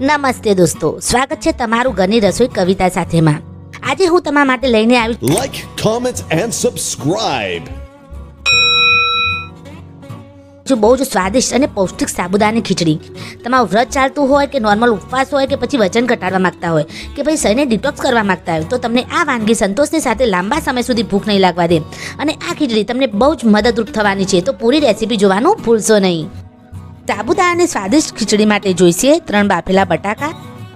નમસ્તે દોસ્તો સ્વાગત છે તમારું ઘરની રસોઈ કવિતા સાથેમાં. આજે હું તમારા માટે લઈને આવી લાઈક comment, એન્ડ સબસ્ક્રાઇબ જો બહુ જ સ્વાદિષ્ટ અને પૌષ્ટિક સાબુદાની ખીચડી. તમારું વ્રત ચાલતું હોય કે નોર્મલ ઉપવાસ હોય કે પછી વજન ઘટાડવા માંગતા હોય કે પછી શરીરને ડિટોક્સ કરવા માંગતા હોય તો તમને આ વાનગી સંતોષની સાથે લાંબા સમય સુધી ભૂખ નહીં લાગવા દે. અને આ ખીચડી તમને બહુ જ મદદરૂપ થવાની છે તો પૂરી રેસીપી જોવાનું ભૂલશો નહીં. સાબુદાણાની સ્વાદિષ્ટ ખીચડી માટે જોઈશે ત્રણ બાફેલા બટાકા,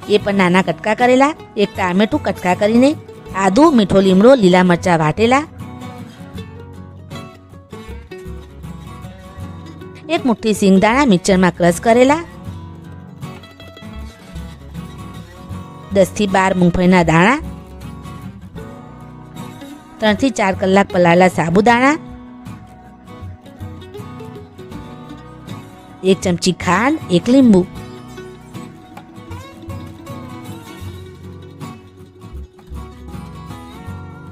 એ પણ નાના કટકા કરેલા, એક ટામેટું કટકા કરીને, આદુ, મીઠો લીમડો, લીલા મરચાં વાટેલા, એક મુઠ્ઠી સિંગદાણા મિક્સરમાં ક્રશ કરેલા, દસથી બાર મૂંગફળીના દાણા, ત્રણથી ચાર કલાક પલાળેલા સાબુદાણા એક ચમચી ખાંડ, એક લીંબુ.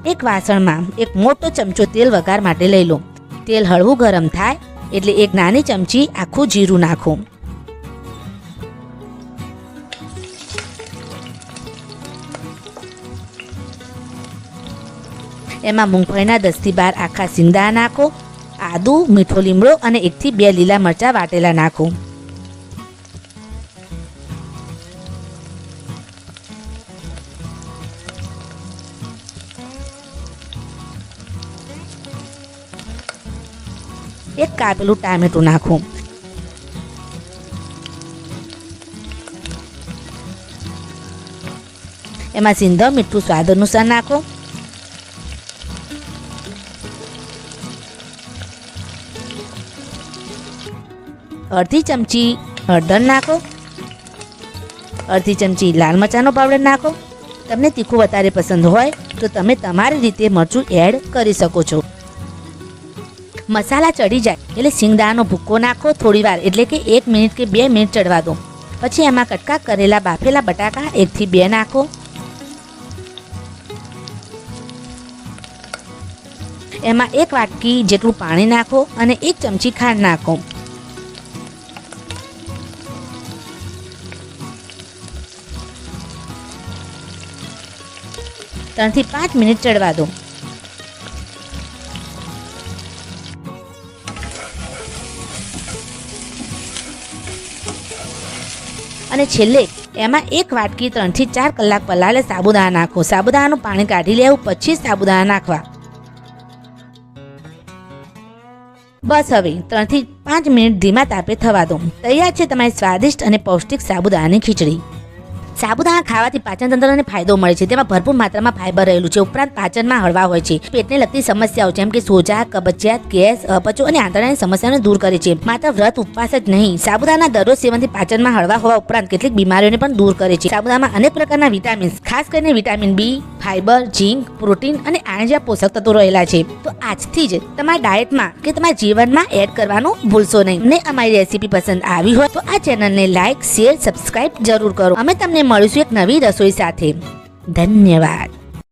એક વાસણમાં એક મોટો ચમચો તેલ વઘાર માટે લઈ લો. તેલ હળવું ગરમ થાય એટલે એક નાની ચમચી આખું જીરું નાખો. એમાં મૂંગફળીના દસથી બાર આખા સિંદા નાખો. આદુ, મીઠો લીમડો અને એકથી બે લીલા મરચાં વાટેલા નાખું. એક કાપેલું ટામેટું નાખું. એમાં સિંધો, મીઠું સ્વાદ અનુસાર નાખો. અડધી ચમચી હળદર નાખો. અડધી ચમચી લાલ મરચાંનો પાવડર નાખો. તમને તીખું વધારે પસંદ હોય તો તમે તમારી રીતે મરચું એડ કરી શકો છો. મસાલા ચડી જાય એટલે સિંગદાણાનો ભૂક્કો નાખો થોડી વાર, એટલે કે એક મિનિટ કે બે મિનિટ ચડવા દો. પછી એમાં કટકા કરેલા બાફેલા બટાકા એકથી બે નાખો. એમાં એક વાટકી જેટલું પાણી નાખો અને એક ચમચી ખાંડ નાખો. ત્રણથી પાંચ મિનિટ ચડવા દો. અને છેલ્લે, એમાં એક વાટકી ત્રણથી ચાર કલાક પલાળે સાબુદાણા નાખો. સાબુદાણાનું પાણી કાઢી લેવું પછી સાબુદાણા નાખવા. બસ હવે, ત્રણથી પાંચ મિનિટ ધીમા તાપે થવા દો. તૈયાર છે તમારી સ્વાદિષ્ટ અને પૌષ્ટિક સાબુદાણાની ખીચડી. સાબુદાણા ખાવાથી પાચન તંત્રને ફાયદો મળે છે. તેમાં ભરપૂર માત્રામાં ફાઈબર રહેલું છે. ઉપરાંત પાચનમાં હળવા હોય છે. પેટને લગતી સમસ્યાઓ જેમ કે સોજા, કબજિયાત, ગેસ અપચો અને આંતરડાની સમસ્યાને દૂર કરે છે. માત્ર વ્રત, ઉપવાસ જ નહીં, સાબુદાણા દરરોજ સેવનથી પાચનમાં હળવા હોવા ઉપરાંત કેટલીક બીમારીઓને પણ દૂર કરે છે. સાબુદાણામાં અનેક પ્રકારના વિટામિન્સ, ખાસ કરીને vitamin B fibre zinc, protein અને આયર્ન જેવા પોષક તત્વો રહેલા છે. તો આજથી જ તમારા ડાયટમાં કે તમારા જીવનમાં એડ કરવાનું ભૂલશો નહીં. ને અમારી રેસીપી પસંદ આવી હોય તો આ ચેનલને લાઈક, શેર, સબસ્ક્રાઇબ જરૂર કરો. અમે તમને મળીશું એક નવી રસોઈ સાથે. ધન્યવાદ.